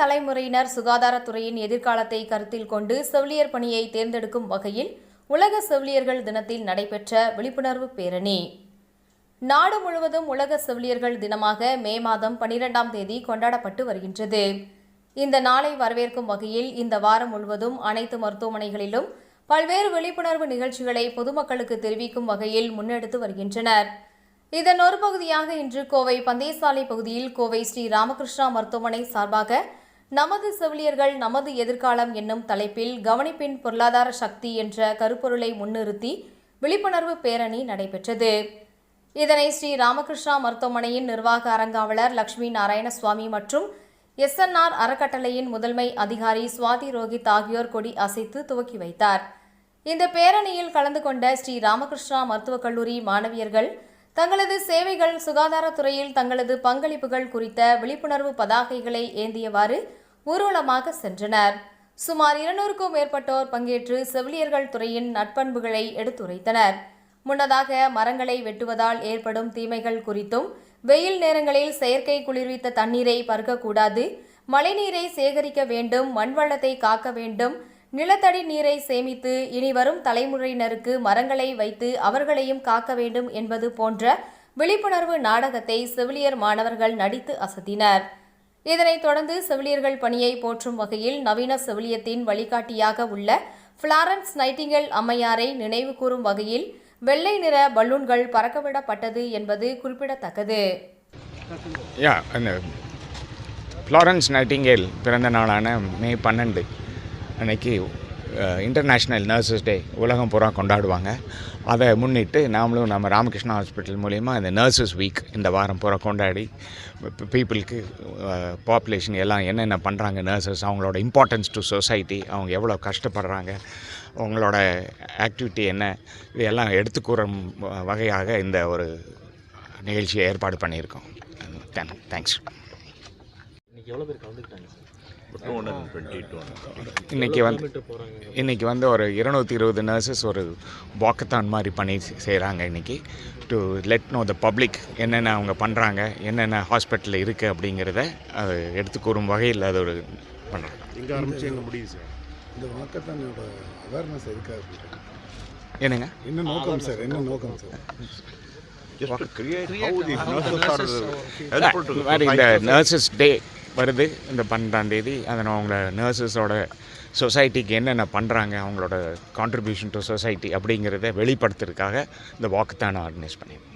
தலைமுறையினர் சுகாதாரத்துறையின் எதிர்காலத்தை கருத்தில் கொண்டு செவிலியர் பணியை தேர்ந்தெடுக்கும் வகையில் உலக செவிலியர்கள் தினத்தில் நடைபெற்ற விழிப்புணர்வு பேரணி. நாடு முழுவதும் உலக செவிலியர்கள் தினமாக மே மாதம் பனிரெண்டாம் தேதி கொண்டாடப்பட்டு வருகின்றது. இந்த நாளை வரவேற்கும் வகையில் இந்த வாரம் முழுவதும் அனைத்து மருத்துவமனைகளிலும் பல்வேறு விழிப்புணர்வு நிகழ்ச்சிகளை பொதுமக்களுக்கு தெரிவிக்கும் வகையில் முன்னெடுத்து வருகின்றனர். இதன் ஒரு பகுதியாக இன்று கோவை பந்தயசாலை பகுதியில் கோவை ஸ்ரீ ராமகிருஷ்ணா மருத்துவமனை சார்பாக நமது செவிலியர்கள் நமது எதிர்காலம் என்னும் தலைப்பில் கவனிப்பின் பொருளாதார சக்தி என்ற கருப்பொருளை முன்னிறுத்தி விழிப்புணர்வு பேரணி நடைபெற்றது. இதனை ஸ்ரீ ராமகிருஷ்ணா மருத்துவமனையின் நிர்வாக அரங்காவலர் லட்சுமி நாராயணசுவாமி மற்றும் எஸ்என்ஆர் அறக்கட்டளையின் முதன்மை அதிகாரி சுவாதி ரோஹித் ஆகியோர் கொடி அசைத்து துவக்கி வைத்தார். இந்த பேரணியில் கலந்து கொண்ட ஸ்ரீ ராமகிருஷ்ணா மருத்துவக் கல்லூரி மாணவியர்கள் தங்களது சேவைகள் சுகாதாரத்துறையில் தங்களது பங்களிப்புகள் குறித்த விழிப்புணர்வு பதாகைகளை ஏந்தியவாறு ஊர்வலமாக சென்றனர். சுமார் இருநூறுக்கும் மேற்பட்டோர் பங்கேற்று செவிலியர்கள் துறையின் நட்பண்புகளை எடுத்துரைத்தனர். முன்னதாக மரங்களை வெட்டுவதால் ஏற்படும் தீமைகள் குறித்தும் வெயில் நேரங்களில் செயற்கை குளிர்வித்த தண்ணீரை பருகக்கூடாது மழைநீரை சேகரிக்க வேண்டும் மண்வளத்தை காக்க வேண்டும் நிலத்தடி நீரை சேமித்து இனி வரும் தலைமுறையினருக்கு மரங்களை வைத்து அவர்களையும் காக்க வேண்டும் என்பது போன்ற விழிப்புணர்வு நாடகத்தை செவிலியர் மாணவர்கள் நடித்து அசத்தினர். இதனைத் தொடர்ந்து செவிலியர்கள் பணியை போற்றும் வகையில் நவீன செவிலியத்தின் வழிகாட்டியாக உள்ள பிளாரன்ஸ் நைட்டிங்கல் அம்மையாரை நினைவுகூரும் வகையில் வெள்ளை நிற பலூன்கள் பறக்கவிடப்பட்டது என்பது குறிப்பிடத்தக்கது. ஃப்ளாரன்ஸ் நைட்டிங்கேல் பிறந்த நாளான மே பன்னெண்டு. அன்னைக்கு இன்டர்நேஷ்னல் நர்சஸ் டே உலகம் பூரா கொண்டாடுவாங்க. அதை முன்னிட்டு நாமளும் நம்ம ராமகிருஷ்ணா ஹாஸ்பிட்டல் மூலிமா இந்த நர்சஸ் வீக் இந்த வாரம் பூரா கொண்டாடி பீப்புளுக்கு பாப்புலேஷன் எல்லாம் என்னென்ன பண்ணுறாங்க நர்சஸ் அவங்களோட இம்பார்ட்டன்ஸ் டு சொசைட்டி அவங்க எவ்வளோ கஷ்டப்படுறாங்க அவங்களோட ஆக்டிவிட்டி என்ன இதெல்லாம் எடுத்துக்கூறும் வகையாக இந்த ஒரு நிகழ்ச்சியை ஏற்பாடு பண்ணியிருக்கோம். தேங்க்ஸ். இன்றைக்கி எவ்வளோ பேர் கலந்துக்கிட்டாங்க sir? Two hundred twenty two இன்னைக்கு வந்து இன்னைக்கு வந்து ஒரு இருநூத்தி இருபது நர்சஸ் ஒரு வாக்கத்தான் மாதிரி பண்ணி செய்கிறாங்க இன்னைக்கு. To let know the public என்னென்ன அவங்க பண்ணுறாங்க என்னென்ன ஹாஸ்பிட்டலில் இருக்குது அப்படிங்கிறத அது எடுத்து கூறும் வகையில் அது ஒரு பண்ணுறாங்க எங்கே ஆரம்பிச்சு எங்கே முடியுது சார்? இந்த வாக்கத்தானோட அவேர்னஸ் எதுக்காக? என்னங்க? என்ன நோக்கம் சார்? என்ன நோக்கம் சார்? இந்த. நர்சஸ் டே வருது. இந்த பன்னெண்டாம் தேதி அதை அவங்கள நர்சஸோட சொசைட்டிக்கு என்னென்ன பண்ணுறாங்க அவங்களோட கான்ட்ரிபியூஷன் டு சொசைட்டி அப்படிங்கிறத வெளிப்படுத்துறதுக்காக இந்த வாக்குத்தான ஆர்கனைஸ் பண்ணியிருக்கோம்.